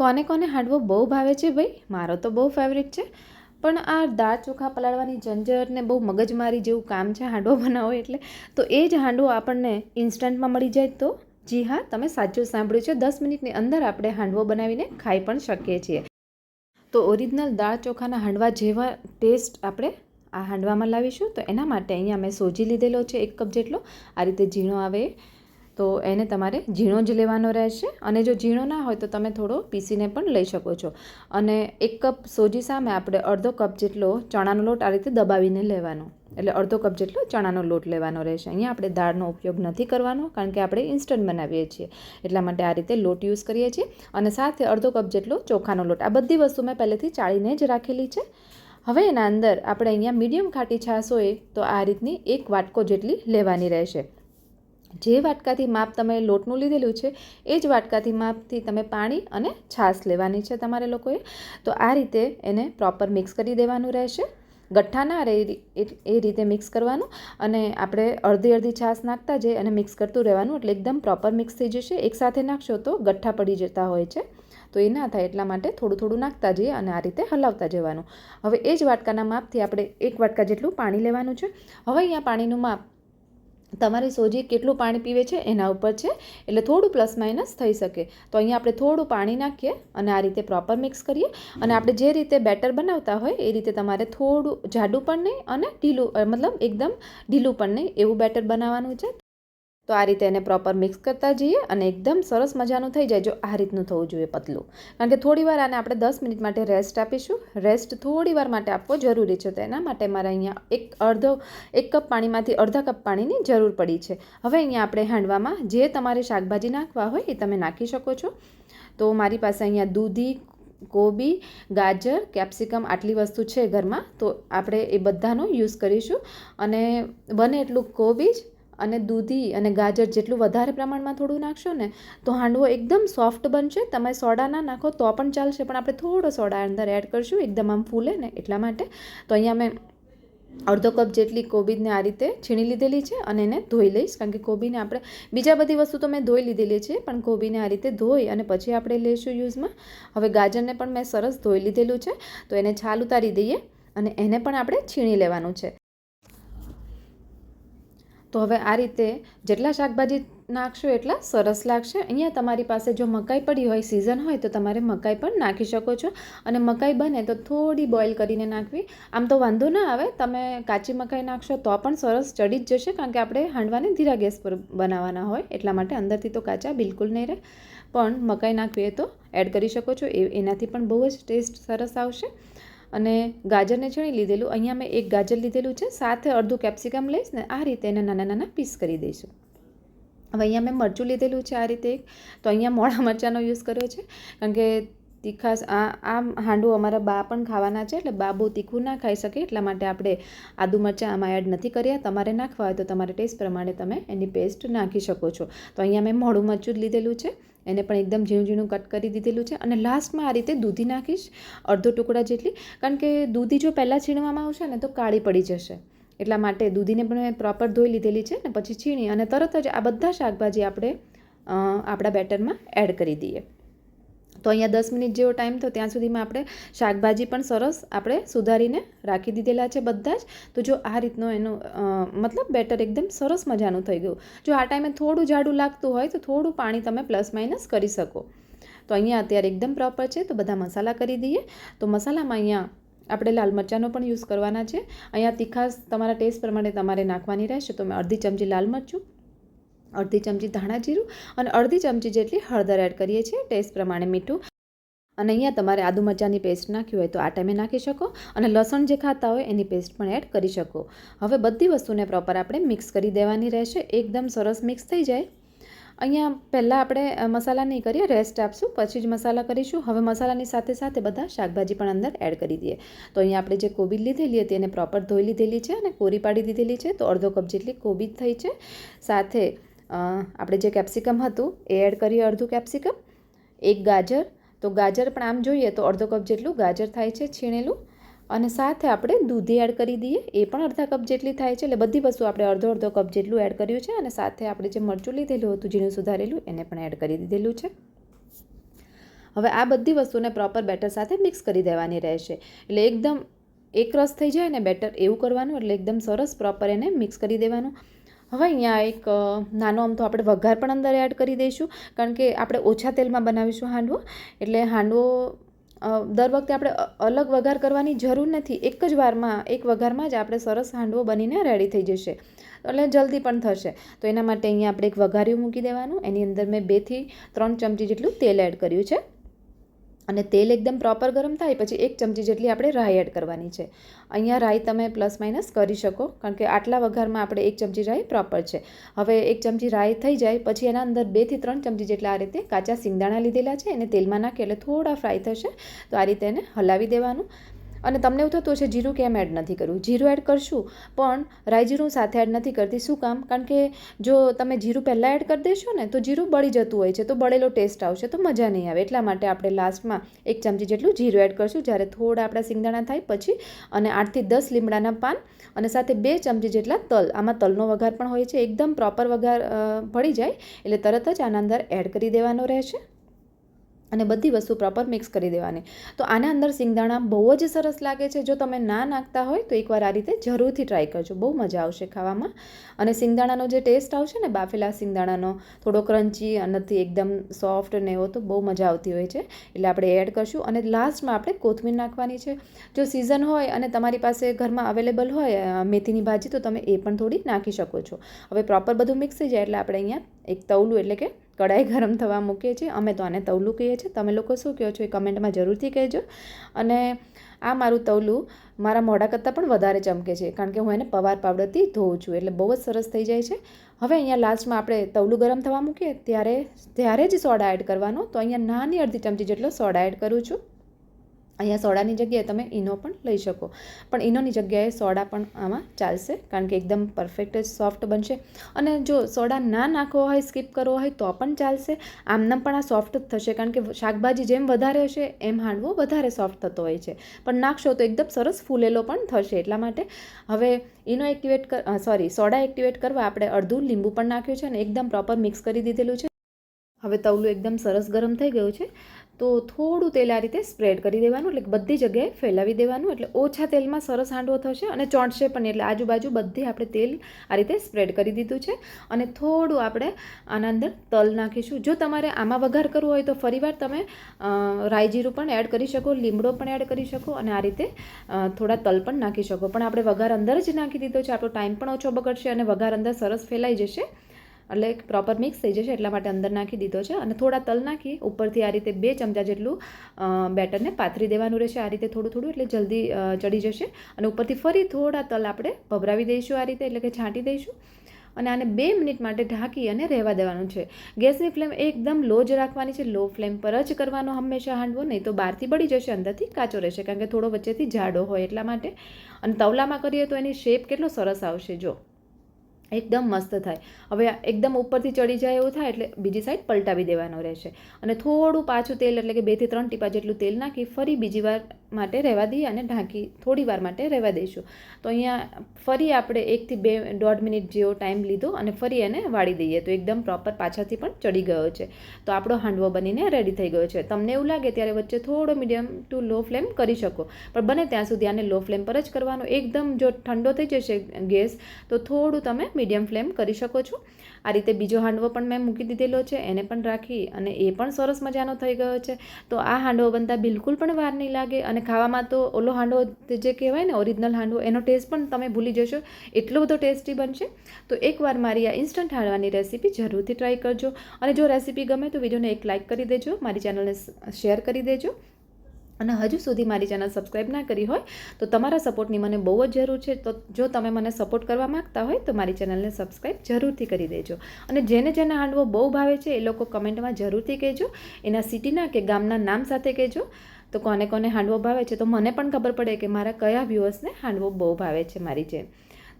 કોને કોને હાંડવો બહુ ભાવે છે ભાઈ? મારો તો બહુ ફેવરિટ છે. પણ આ દાળ ચોખા પલાળવાની ઝંઝટ ને બહુ મગજમારી જેવું કામ છે હાંડવો બનાવો એટલે, તો એ જ હાંડવો આપણને ઇન્સ્ટન્ટમાં મળી જાય તો? જી હા, તમે સાચું સાંભળ્યું છે. દસ મિનિટની અંદર આપણે હાંડવો બનાવીને ખાઈ પણ શકીએ છીએ. તો ઓરિજિનલ દાળ ચોખાના હાંડવા જેવા ટેસ્ટ આપણે આ હાંડવામાં લાવીશું. તો એના માટે અહીંયા મેં સોજી લીધેલો છે એક કપ જેટલો. આ રીતે ઝીણો આવે. તો એને તમારે ઝીણો જ લેવાનો રહેશે. અને જો ઝીણો ના હોય તો તમે થોડો પીસીને પણ લઈ શકો છો. અને એક કપ સોજી સામે આપણે અડધો કપ જેટલો ચણાનો લોટ આ રીતે દબાવીને લેવાનો. એટલે અડધો કપ જેટલો ચણાનો લોટ લેવાનો રહેશે. અહીંયા આપણે દાળનો ઉપયોગ નથી કરવાનો, કારણ કે આપણે ઇન્સ્ટન્ટ બનાવીએ છીએ. એટલા માટે આ રીતે લોટ યુઝ કરીએ છીએ. અને સાથે અડધો કપ જેટલો ચોખાનો લોટ. આ બધી વસ્તુ મેં પહેલેથી ચાળીને જ રાખેલી છે. હવે એના અંદર આપણે અહીંયા મીડિયમ ખાટી છાશ હોય તો આ રીતની એક વાટકો જેટલી લેવાની રહેશે. જે વાટકાથી માપ તમે લોટનું લીધેલું છે, એ જ વાટકાથી માપથી તમે પાણી અને છાશ લેવાની છે તમારે લોકોએ. તો આ રીતે એને પ્રોપર મિક્સ કરી દેવાનું રહેશે. ગઠ્ઠા ના રહે એ- રીતે મિક્સ કરવાનું અને આપણે અડધી અડધી છાશ નાખતા જઈએ અને મિક્સ કરતું રહેવાનું એટલે એકદમ પ્રોપર મિક્સ થઈ જશે. એકસાથે નાખશો તો ગઠ્ઠા પડી જતા હોય છે. તો એ ના થાય એટલા માટે થોડું થોડું નાખતા જઈએ અને આ રીતે હલાવતા જવાનું. હવે એ જ વાટકાના માપથી આપણે એક વાટકા જેટલું પાણી લેવાનું છે. હવે અહીંયા પાણીનું માપ તમારી સોજી કેટલું પાણી પીવે છે એના ઉપર છે, એટલે થોડું પ્લસ માઇનસ થઈ શકે. તો અહીંયા આપણે થોડું પાણી નાખીએ અને આ રીતે પ્રોપર મિક્સ કરીએ. અને આપણે જે રીતે બેટર બનાવતા હોય એ રીતે તમારે થોડું જાડું પણ નહીં અને ઢીલું મતલબ એકદમ ઢીલું પણ નહીં. એવું બેટર બનાવવાનું છે. તો આ રીતે એને પ્રોપર મિક્સ કરતા જઈએ અને એકદમ સરસ મજાનું થઈ જાય જો આ રીતનું થવું જોઈએ પતલું. કારણ કે થોડીવાર આને આપણે દસ મિનિટ માટે રેસ્ટ આપીશું. રેસ્ટ થોડીવાર માટે આપવો જરૂરી છે તો એના માટે મારે અહીંયા એક અડધો, એક કપ પાણીમાંથી અડધા કપ પાણીની જરૂર પડી છે. હવે અહીંયા આપણે હાંડવામાં જે તમારે શાકભાજી નાખવા હોય એ તમે નાખી શકો છો. તો મારી પાસે અહીંયા દૂધી, કોબી, ગાજર, કેપ્સિકમ આટલી વસ્તુ છે ઘરમાં. તો આપણે એ બધાનો યુઝ કરીશું. અને બને એટલું કોબીજ અને દૂધી અને ગાજર જેટલું વધારે પ્રમાણમાં થોડું નાખશો ને, તો હાંડવો એકદમ સોફ્ટ બનશે. તમે સોડા ના નાખો તો પણ ચાલશે, પણ આપણે થોડો સોડા અંદર એડ કરશું. એકદમ આમ ફૂલે ને એટલા માટે. તો અહીંયા મેં અડધો કપ જેટલી કોબીજને આ રીતે છીણી લીધેલી છે અને એને ધોઈ લઈશ. કારણ કે કોબીને આપણે, બીજા બધી વસ્તુ તો મેં ધોઈ લીધેલી છે, પણ કોબીને આ રીતે ધોઈ અને પછી આપણે લઈશું યુઝમાં. હવે ગાજરને પણ મેં સરસ ધોઈ લીધેલું છે. તો એને છાલ ઉતારી દઈએ અને એને પણ આપણે છીણી લેવાનું છે. તો હવે આ રીતે જેટલા શાકભાજી નાખશો એટલા સરસ લાગશે. અહીંયા તમારી પાસે જો મકાઈ પડી હોય સિઝન હોય, તો તમારે મકાઈ પણ નાખી શકો છો. અને મકાઈ બને તો થોડી બોઇલ કરીને નાખવી. આમ તો વાંધો ના આવે. તમે કાચી મકાઈ નાખશો તો પણ સરસ ચડી જ જશે, કારણ કે આપણે હાંડવાને ધીરા ગેસ પર બનાવવાના હોય. એટલા માટે અંદરથી તો કાચા બિલકુલ નહીં રહે. પણ મકાઈ નાખવી એ તો એડ કરી શકો છો. એ, એનાથી પણ બહુ જ ટેસ્ટ સરસ આવશે. અને ગાજરને છીણી લીધેલું. અહીંયા મેં એક ગાજર લીધેલું છે. સાથે અડધું કેપ્સિકમ લઈશ ને આ રીતે એને નાના નાના પીસ કરી દઈશું. હવે અહીંયા મેં મરચું લીધેલું છે આ રીતે એક. તો અહીંયા મોડા મરચાંનો યુઝ કર્યો છે. કારણ કે તીખાસ આ આ હાંડવું અમારા બા પણ ખાવાના છે, એટલે બા બહુ તીખું ના ખાઈ શકે, એટલા માટે આપણે આદુ મરચાં, આમાં એડ નથી કર્યા. તમારે નાખવા હોય તો તમારે ટેસ્ટ પ્રમાણે તમે એની પેસ્ટ નાખી શકો છો. તો અહીંયા મેં મોડું મરચું જ લીધેલું છે, એને પણ એકદમ ઝીણું ઝીણું કટ કરી દીધેલું છે અને લાસ્ટમાં આ રીતે દૂધી નાખીશ, અડધો ટુકડા જેટલી, કારણ કે દૂધી જો પહેલાં છીણવામાં આવશે ને તો કાળી પડી જશે. એટલા માટે દૂધીને પણ મેં પ્રોપર ધોઈ લીધેલી છે ને પછી છીણી અને તરત જ આ બધા શાકભાજી આપણે આપણા બેટરમાં એડ કરી દઈએ. તો અહીંયા દસ મિનિટ જેવો ટાઈમ થયો, ત્યાં સુધીમાં આપણે શાકભાજી પણ સરસ આપણે સુધારીને રાખી દીધેલા છે બધા જ. તો જો આ રીતનો એનું મતલબ બેટર એકદમ સરસ મજાનું થઈ ગયું. જો આ ટાઈમે થોડું જાડું લાગતું હોય તો થોડું પાણી તમે પ્લસ માઇનસ કરી શકો. તો અહીંયા અત્યારે એકદમ પ્રોપર છે, તો બધા મસાલા કરી દઈએ. તો મસાલામાં અહીંયા આપણે લાલ મરચાંનો પણ યુઝ કરવાના છે. અહીંયા તીખાસ તમારા ટેસ્ટ પ્રમાણે તમારે નાખવાની રહેશે, તો મેં અડધી ચમચી લાલ મરચું અડધી ચમચી ધાણા જીરું અને અડધી ચમચી જેટલી હળદર એડ કરીએ છીએ, ટેસ્ટ પ્રમાણે મીઠું. અને અહીંયા તમારે આદુ મરચાંની પેસ્ટ નાખી હોય તો આ ટાઈમે નાખી શકો અને લસણ જે ખાતા હોય એની પેસ્ટ પણ એડ કરી શકો. હવે બધી વસ્તુને પ્રોપર આપણે મિક્સ કરી દેવાની રહેશે, એકદમ સરસ મિક્સ થઈ જાય. અહીંયા પહેલાં આપણે મસાલા નહીં કરીએ, રેસ્ટ આપશું, પછી જ મસાલા કરીશું. હવે મસાલાની સાથે સાથે બધા શાકભાજી પણ અંદર એડ કરી દઈએ. તો અહીંયા આપણે જે કોબી લીધેલી હતી એને પ્રોપર ધોઈ લીધેલી છે અને કોરી પાડી દીધેલી છે, તો અડધો કપ જેટલી કોબી થઈ છે. સાથે આપણે જે કેપ્સિકમ હતું, એ એડ કરીએ અડધું કેપ્સિકમ, એક ગાજર. તો ગાજર પણ આમ જોઈએ તો અડધો કપ જેટલું ગાજર થાય છે છીણેલું. અને સાથે આપણે દૂધી એડ કરી દઈએ, એ પણ અડધા કપ જેટલી થાય છે. એટલે બધી વસ્તુ આપણે અડધો અડધો કપ જેટલું એડ કર્યું છે. અને સાથે આપણે જે મરચું લીધેલું હતું, ઝીણું સુધારેલું, એને પણ એડ કરી દીધેલું છે. હવે આ બધી વસ્તુને પ્રોપર બેટર સાથે મિક્સ કરી દેવાની રહેશે. એટલે એકદમ એક રસ થઈ જાય ને બેટર એવું કરવાનું, એટલે એકદમ સરસ પ્રોપર એને મિક્સ કરી દેવાનું. હવે અહીંયા એક નાનો આમ તો આપણે વઘાર પણ અંદર એડ કરી દઈશું, કારણ કે આપણે ઓછા તેલમાં બનાવીશું હાંડવો. એટલે હાંડવો દર વખતે આપણે અલગ વઘાર કરવાની જરૂર નથી. એક જ વારમાં, એક વઘારમાં જ આપણે સરસ હાંડવો બનીને રેડી થઈ જશે. એટલે જલ્દી પણ થશે. તો એના માટે અહીંયા આપણે એક વઘાર્યું મૂકી દેવાનું. એની અંદર મેં બેથી ત્રણ ચમચી જેટલું તેલ એડ કર્યું છે. અને તેલ એકદમ પ્રોપર ગરમ થાય, પછી એક ચમચી જેટલી આપણે રાઈ એડ કરવાની છે. અહીંયા રાઈ તમે પ્લસ માઇનસ કરી શકો, કારણ કે આટલા વઘારમાં આપણે એક ચમચી રાઈ પ્રોપર છે. હવે એક ચમચી રાઈ થઈ જાય, પછી એના અંદર બેથી ત્રણ ચમચી જેટલા આ રીતે કાચા સિંગદાણા લીધેલા છે, એને તેલમાં નાખી એટલે થોડા ફ્રાય થશે, તો આ રીતે એને હલાવી દેવાનું. અને તમને એવું થતું હશે, જીરું કેમ એડ નથી કરવું જીરું એડ કરશું, પણ રાઈ જીરું સાથે એડ નથી કરતી. શું કામ? કારણ કે જો તમે જીરું પહેલાં એડ કરી દેશો ને, તો જીરું બળી જતું હોય છે, તો બળેલો ટેસ્ટ આવશે, તો મજા નહીં આવે. એટલા માટે આપણે લાસ્ટમાં એક ચમચી જેટલું જીરું એડ કરશું. જ્યારે થોડા આપણા સિંગદાણા થાય, પછી અને આઠથી દસ લીમડાના પાન અને સાથે બે ચમચી જેટલા તલ. આમાં તલનો વઘાર પણ હોય છે, એકદમ પ્રોપર વઘાર ભળી જાય, એટલે તરત જ આના અંદર એડ કરી દેવાનો રહેશે. અને બધી વસ્તુ પ્રોપર મિક્સ કરી દેવાની. તો આના અંદર સિંગદાણા બહુ જ સરસ લાગે છે. જો તમે ના નાખતા હોય તો એકવાર આ રીતે જરૂરથી ટ્રાય કરજો. બહુ મજા આવશે ખાવામાં. અને સિંગદાણાનો જે ટેસ્ટ આવશે ને, બાફેલા સિંગદાણાનો, થોડો ક્રન્ચી અંદરથી એકદમ સોફ્ટ ને એવો, તો બહુ મજા આવતી હોય છે. એટલે આપણે એડ કરશું. અને લાસ્ટમાં આપણે કોથમીર નાખવાની છે. જો સિઝન હોય અને તમારી પાસે ઘરમાં અવેલેબલ હોય મેથીની ભાજી, તો તમે એ પણ થોડી નાખી શકો છો. હવે પ્રોપર બધું મિક્સ થઈ જાય એટલે આપણે અહીંયા એક તવલું એટલે કે કઢાઈ ગરમ થવા મૂકીએ છીએ. અમે તો આને તવલું કહીએ છીએ. તમે લોકો શું કહો છો એ કમેન્ટમાં જરૂરથી કહેજો. અને આ મારું તવલું મારા મોઢા કરતાં પણ વધારે ચમકે છે. કારણ કે હું એને પવાર પાવડરથી ધોઉં છું. એટલે બહુ જ સરસ થઈ જાય છે. હવે અહીંયા લાસ્ટમાં આપણે તવલું ગરમ થવા મૂકીએ. ત્યારે ત્યારે જ સોડા એડ કરવાનો. તો અહીંયા નાની અડધી ચમચી જેટલો સોડા એડ કરું છું. અહીંયા સોડાની જગ્યાએ તમે ઈનો પણ લઈ શકો. પણ ઈનોની જગ્યાએ સોડા પણ આમાં ચાલશે, કારણ કે એકદમ પરફેક્ટ જ સોફ્ટ બનશે. અને જો સોડા ના નાખવો હોય સ્કીપ કરવો હોય, તો પણ ચાલશે. આમનામ પણ આ સોફ્ટ જ થશે, કારણ કે શાકભાજી જેમ વધારે હશે, એમ હાંડવો વધારે સોફ્ટ થતો હોય છે. પણ નાખશો તો એકદમ સરસ ફૂલેલો પણ થશે. એટલા માટે હવે ઈનો એક્ટિવેટ કર સોરી સોડા એક્ટિવેટ કરવા આપણે અડધું લીંબુ પણ નાખ્યું છે અને એકદમ પ્રોપર મિક્સ કરી દીધેલું છે. હવે તવલું એકદમ સરસ ગરમ થઈ ગયું છે. તો થોડું તેલ આ રીતે સ્પ્રેડ કરી દેવાનું, એટલે બધી જગ્યાએ ફેલાવી દેવાનું, એટલે ઓછા તેલમાં સરસ હાંડવો થશે અને ચોંટશે પણ એટલે આજુબાજુ બધી આપણે તેલ આ રીતે સ્પ્રેડ કરી દીધું છે. અને થોડું આપણે આના અંદર તલ નાખીશું. જો તમારે આમાં વઘાર કરવો હોય તો ફરીવાર તમે રાયજીરું પણ એડ કરી શકો, લીમડો પણ એડ કરી શકો અને આ રીતે થોડા તલ પણ નાખી શકો. પણ આપણે વઘાર અંદર જ નાખી દીધો છે. આપણો ટાઈમ પણ ઓછો બગડશે અને વઘાર અંદર સરસ ફેલાઈ જશે. એટલે પ્રોપર મિક્સ થઈ જશે એટલા માટે અંદર નાખી દીધો છે અને થોડા તલ નાખી ઉપરથી આ રીતે બે ચમચા જેટલું બેટરને પાથરી દેવાનું રહેશે. આ રીતે થોડું થોડું એટલે જલ્દી ચડી જશે. અને ઉપરથી ફરી થોડા તલ આપણે ભભરાવી દઈશું આ રીતે એટલે કે છાંટી દઈશું. અને આને બે મિનિટ માટે ઢાંકી અને રહેવા દેવાનું છે. ગેસની ફ્લેમ એકદમ લો જ રાખવાની છે. લો ફ્લેમ પર જ કરવાનો હંમેશા હાંડવો, નહીં તો બહારથી બળી જશે, અંદરથી કાચો રહેશે, કારણ કે થોડો વચ્ચેથી જાડો હોય એટલા માટે. અને તવલામાં કરીએ તો એની શેપ કેટલો સરસ આવશે, જો. એકદમ મસ્ત થાય. હવે એકદમ ઉપરથી ચડી જાય એવું થાય એટલે બીજી સાઈડ પલટાવી દેવાનો રહેશે. અને થોડું પાછું તેલ એટલે કે બેથી ત્રણ ટીપા જેટલું તેલ નાખી ફરી બીજી વાર માટે રહેવા દઈએ અને ઢાંકી થોડી વાર માટે રહેવા દઈશું. તો અહીંયા ફરી આપણે એકથી બે દોઢ મિનિટ જેવો ટાઈમ લીધો અને ફરી એને વાળી દઈએ. તો એકદમ પ્રોપર પાછળથી પણ ચડી ગયો છે. તો આપણો હાંડવો બનીને રેડી થઈ ગયો છે. તમને એવું લાગે ત્યારે વચ્ચે થોડો મીડિયમ ટુ લો ફ્લેમ કરી શકો. પણ બને ત્યાં સુધી આને લો ફ્લેમ પર જ કરવાનો. એકદમ જો ઠંડો થઈ જશે ગેસ, તો થોડું તમે મીડિયમ ફ્લેમ કરી શકો છો. આ રીતે બીજો હાંડવો પણ મેં મૂકી દીધેલો છે, એને પણ રાખી અને એ પણ સરસ મજાનો થઈ ગયો છે. તો આ હાંડવો બનતા બિલકુલ પણ વાર નહીં લાગે અને ખાવામાં તો ઓલો હાંડવો જે કહેવાય ને ઓરિજિનલ હાંડવો, એનો ટેસ્ટ પણ તમે ભૂલી જશો, એટલો બધો ટેસ્ટી બનશે. તો એકવાર મારી આ ઇન્સ્ટન્ટ હાંડવાની રેસીપી જરૂરથી ટ્રાય કરજો અને જો રેસીપી ગમે તો વિડીયોને એક લાઇક કરી દેજો, મારી ચેનલને શેર કરી દેજો. અને હજુ સુધી મારી ચેનલ સબસ્ક્રાઈબ ના કરી હોય, તો તમારા સપોર્ટની મને બહુ જ જરૂર છે. તો જો તમે મને સપોર્ટ કરવા માંગતા હોય, તો મારી ચેનલને સબસ્ક્રાઈબ જરૂરથી કરી દેજો. અને જેને જેને હાંડવો બહુ ભાવે છે, એ લોકો કમેન્ટમાં જરૂરથી કહેજો. એના સિટીના કે ગામના નામ સાથે કહેજો. તો કોને કોને હાંડવો ભાવે છે, તો મને પણ ખબર પડે કે મારા કયા વ્યૂઅર્સને હાંડવો બહુ ભાવે છે મારી જેમ.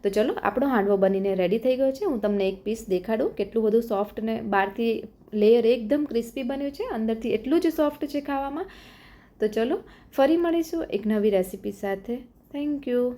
તો ચલો, આપણો હાંડવો બનીને રેડી થઈ ગયો છે. હું તમને એક પીસ દેખાડું. કેટલું બધું સોફ્ટ ને બહારથી લેયર એકદમ ક્રિસ્પી બન્યું છે. અંદરથી એટલું જ સોફ્ટ છે ખાવામાં. તો ચલો ફરી મળીશું એક નવી રેસીપી સાથે. Thank you